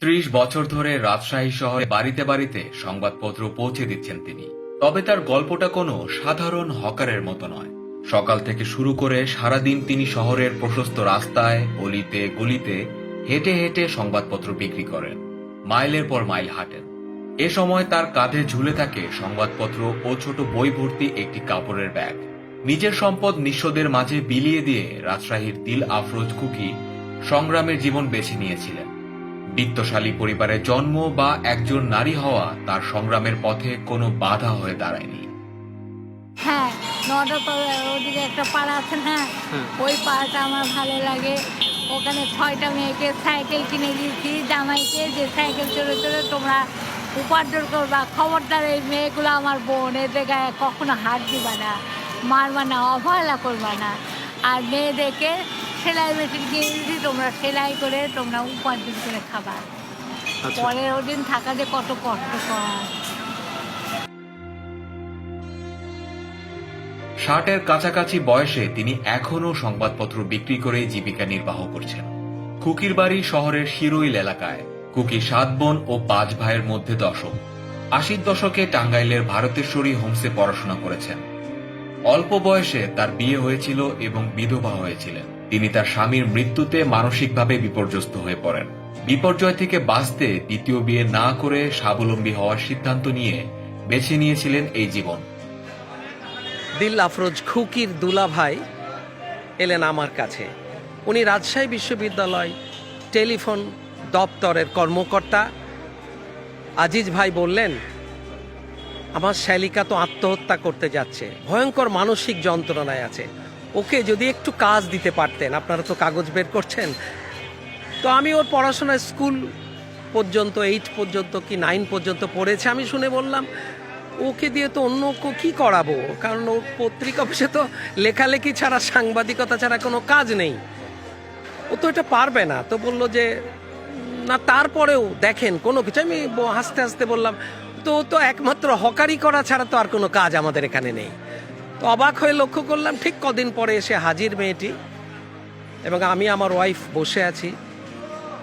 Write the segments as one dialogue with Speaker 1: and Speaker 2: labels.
Speaker 1: ত্রিশ বছর ধরে রাজশাহী শহরে বাড়িতে বাড়িতে সংবাদপত্র পৌঁছে দিচ্ছেন তিনি। তবে তার গল্পটা কোনো সাধারণ হকারের মতো নয়। সকাল থেকে শুরু করে সারাদিন তিনি শহরের প্রশস্ত রাস্তায়, অলিতে, গলিতে হেঁটে হেঁটে সংবাদপত্র বিক্রি করেন। মাইলের পর মাইল হাঁটেন। এ সময় তার কাঁধে ঝুলে থাকে সংবাদপত্র ও ছোট বই ভর্তি একটি কাপড়ের ব্যাগ। নিজের সম্পদ নিঃস্বদের মাঝে বিলিয়ে দিয়ে রাজশাহীর দিল আফরোজ কুকি সংগ্রামের জীবন বেছে নিয়েছিলেন। বিত্তশালী পরিবারে জন্ম বা একজন নারী হওয়া তার সংগ্রামের পথে কোনো বাধা হয়ে দাঁড়ায়নি।
Speaker 2: হ্যাঁ নটা ওদিকে একটা পাড়া আছে না? ওই পাড়াটা আমার ভালো লাগে। ওখানে ছয়টা মেয়েকে সাইকেল কিনে দিয়েছি জামাইকে যে সাইকেল চড়ে চড়ে তোমরা উপার্জন করবা। খবরদার এই মেয়েগুলো আমার বোন এদের গায়ে কখনো হাত দিবা না মারবা না অবহেলা করবা না। আর মেয়েদেরকে সেলাই মেশিন কিনে দিয়েছি তোমরা সেলাই করে তোমরা উপার্জন করে খাবা।
Speaker 3: আচ্ছা।
Speaker 2: পরের দিন থাকা যে কত কষ্টকর
Speaker 1: ষাটের কাছাকাছি বয়সে তিনি এখনও সংবাদপত্র বিক্রি করে জীবিকা নির্বাহ করছেন। কুকির বাড়ি শহরের শিরোইল এলাকায়। কুকি সাত বোন ও পাঁচ ভাইয়ের মধ্যে দশম। আশির দশকে টাঙ্গাইলের ভারতেশ্বরী হোমসে পড়াশোনা করেছেন। অল্প বয়সে তার বিয়ে হয়েছিল এবং বিধবা হয়েছিলেন। তিনি তার স্বামীর মৃত্যুতে মানসিকভাবে বিপর্যস্ত হয়ে পড়েন। বিপর্যয় থেকে বাঁচতে দ্বিতীয় বিয়ে না করে স্বাবলম্বী হওয়ার সিদ্ধান্ত নিয়ে বেছে নিয়েছিলেন এই জীবন।
Speaker 3: দিল আফরোজ খুকির দুলা ভাই এলেন আমার কাছে। উনি রাজশাহী বিশ্ববিদ্যালয় টেলিফোন দপ্তরের কর্মকর্তা। আজিজ ভাই বললেন, আমার শ্যালিকা তো আত্মহত্যা করতে যাচ্ছে। ভয়ঙ্কর মানসিক যন্ত্রণায় আছে। ওকে যদি একটু কাজ দিতে পারতেন, আপনারা তো কাগজ বের করছেন। তো আমি ওর পড়াশোনা স্কুল পর্যন্ত এইট পর্যন্ত কি নাইন পর্যন্ত পড়েছে, আমি শুনে বললাম, ওকে দিয়ে তো অন্য কো- করাবো? কারণ ওর পত্রিকা অফিসে তো লেখালেখি ছাড়া, সাংবাদিকতা ছাড়া কোনো কাজ নেই। ও তো এটা পারবে না, তো বলল যে, না, তারপরেও দেখেন, কোনো কিছু। আমি হাসতে হাসতে বললাম, তো তো একমাত্র হকারি করা ছাড়া তো আর কোনো কাজ আমাদের এখানে নেই। তো অবাক হয়ে লক্ষ্য করলাম ঠিক কদিন পরে এসে হাজির মেয়েটি এবং আমি আমার ওয়াইফ বসে আছি।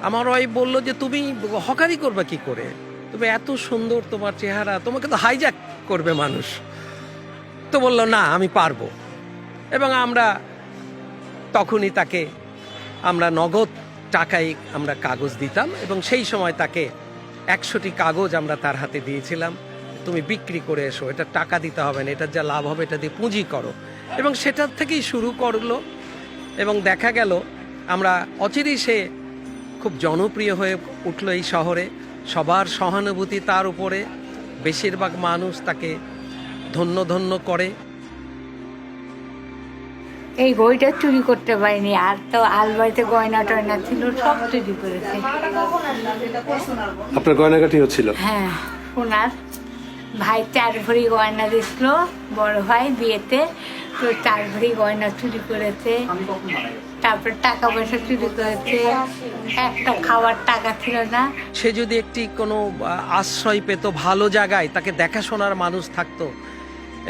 Speaker 3: আমার ওয়াইফ বলল যে, তুমি হকারি করবে কি করে? তুমি এত সুন্দর তোমার চেহারা, তোমাকে তো হাইজ্যাক করবে মানুষ। তো বলল, না, আমি পারব। এবং আমরা তখনই তাকে, আমরা নগদ টাকায় আমরা কাগজ দিতাম এবং সেই সময় তাকে একশোটি কাগজ আমরা তার হাতে দিয়েছিলাম। তুমি বিক্রি করে এসো এটা টাকা দিতে হবে না এটার যা লাভ হবে এটা দিয়ে পুঁজি করো। এবং সেটার থেকেই শুরু করল। এবং দেখা গেল আমরা অচিরেই সে খুব জনপ্রিয় হয়ে উঠল এই শহরে। সবার সহানুভূতি তার উপরে। বেশিরভাগ মানুষ তাকে ধন্য ধন্য করে।
Speaker 2: এই বইটা চুরি করতে পারিনি আর তো আলবাড়িতে গয়না টয়না ছিল সব চুরি করেছে।
Speaker 4: আপনার গয়নাগাটি হচ্ছিল
Speaker 2: হ্যাঁ ওনার ভাই চার ভরি গয়না দিছিল বড় ভাই বিয়েতে তো চার ভরি গয়না চুরি করেছে। তারপর টাকা পয়সা চুরি করেছে। একটা খাওয়ার টাকা ছিল না।
Speaker 3: সে যদি একটি কোনো আশ্রয় পেত ভালো জায়গায় তাকে দেখাশোনার মানুষ থাকতো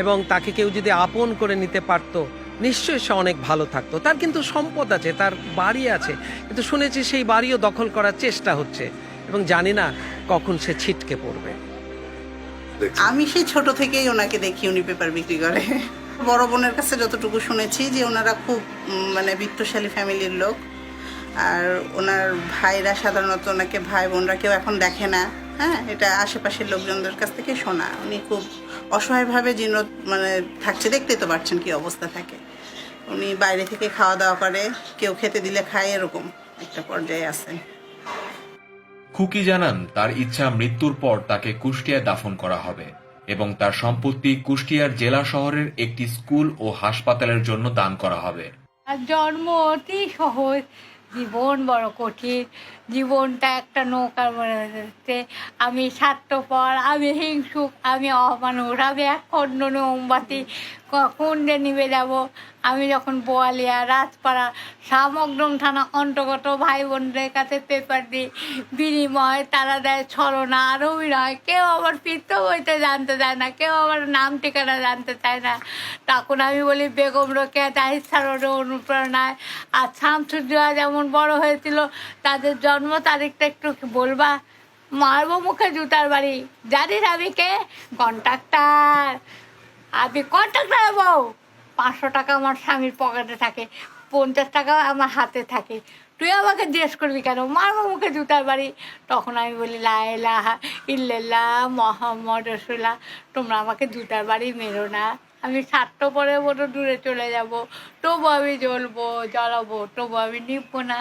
Speaker 3: এবং তাকে কেউ যদি আপন করে নিতে পারতো নিশ্চয়ই সে অনেক ভালো থাকতো। তার কিন্তু সম্পদ আছে তার বাড়ি আছে। কিন্তু শুনেছি সেই বাড়িও দখল করার চেষ্টা হচ্ছে এবং জানি না কখন সে ছিটকে পড়বে।
Speaker 5: আমি সেই ছোট থেকেই ওনাকে দেখি, উনি পেপার বিক্রি করে। বড় বোনের কাছে যতটুকু শুনেছি যে ওনারা খুব মানে বিত্তশালী ফ্যামিলির লোক। আর ওনার ভাইরা সাধারণত ওনাকে ভাই বোনরা কেউ এখন দেখে না। হ্যাঁ এটা আশেপাশের লোকজনদের কাছ থেকে শোনা। উনি খুব অসহায়ভাবে জীর্ণ মানে থাকছে, দেখতেই তো পারছেন কি অবস্থা থাকে। উনি বাইরে থেকে খাওয়া দাওয়া করে, কেউ খেতে দিলে খায়, এরকম একটা পর্যায়ে আছেন
Speaker 1: খুকি জানান তার ইচ্ছা মৃত্যুর পর তাকে কুষ্টিয়ায় দাফন করা হবে এবং তার সম্পত্তি কুষ্টিয়ার জেলা শহরের একটি স্কুল ও হাসপাতালের জন্য দান করা হবে।
Speaker 2: জন্ম অতি সহজ। জীবন বড় কঠিন। জীবনটা একটা নৌকার মনে হচ্ছে আমি স্বার্থপর, আমি হিংসুক, আমি অমানুষ, আমি এক খণ্ড মোমবাতি কুণ্ডে নিবে যাব? আমি যখন বোয়ালিয়া, রাজপাড়া সামগ্রম থানা অন্তর্গত ভাই বোনদের কাছে পেপার দিই। বিনিময় তারা দেয় ছলনা, আর অভিনয়। কেউ আমার পিত্ত বইতে জানতে চায় না, কেউ আমার নাম ঠিকানা জানতে চায় না। তখন আমি বলি, বেগম রোকেয়া তাহির সারণে অনুপ্রেরণায় আর শামসুদ্দোয়া যেমন বড় হয়েছিল, তাদের জন্ম তারিখটা একটু বলবা? মারবো মুখে জুতার বাড়ি। জানিস আমি কে? কন্ট্রাক্টার। আমি কন্ট্রাক্টার বউ পাঁচশো টাকা আমার স্বামীর পকেটে থাকে, পঞ্চাশ টাকা আমার হাতে থাকে। তুই আমাকে জিজ্ঞেস করবি কেন? মারবো মুখে জুতার বাড়ি। তখন আমি বলি লাইলা ইল্লাল্লাহ, মোহাম্মদ রসুল্লাহ, তোমরা আমাকে জুতার বাড়ি মেরো না। আমি স্বার্থ পরে মতো দূরে চলে যাব। তবু আমি জ্বলবো, জ্বলাবো তবু আমি নিবো না।